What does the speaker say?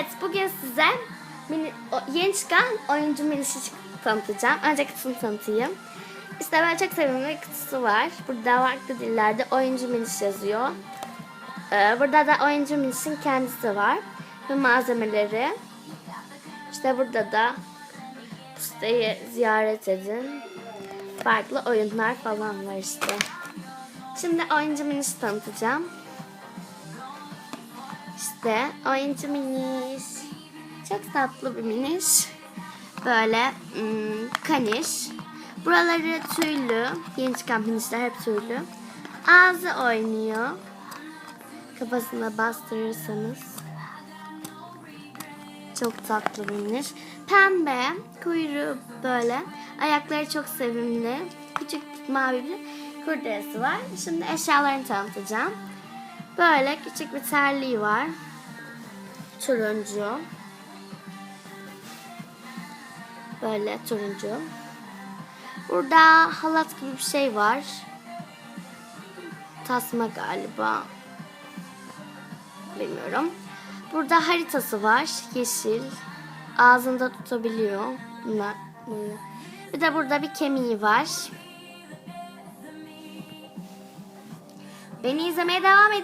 Evet, bugün size mini, o- yeni çıkan oyuncu minişi tanıtacağım. Önce kutusunu tanıtayım. İşte böyle çok sevimli bir kutusu var. Burada farklı dillerde oyuncu miniş yazıyor. Ee, burada da oyuncu minişin kendisi var. Ve malzemeleri. İşte burada da siteyi ziyaret edin. Farklı oyunlar falan var işte. Şimdi oyuncu minişi tanıtacağım. İşte oyuncu miniş. Çok tatlı bir miniş. Böyle hmm, kaniş. Buraları tüylü. Yeni çıkan minişler hep tüylü. Ağzı oynuyor. Kafasına bastırırsanız. Çok tatlı bir miniş. Pembe. Kuyruğu böyle. Ayakları çok sevimli. Küçük mavi bir kurdelesi var. Şimdi eşyalarını tanıtacağım. Böyle küçük bir terliği var. Turuncu. Böyle turuncu. Burada halat gibi bir şey var. Tasma galiba. Bilmiyorum. Burada haritası var. Yeşil. Ağzında tutabiliyor. Bunlar, böyle. Bir de burada bir kemiği var. Beni izlemeye devam edin.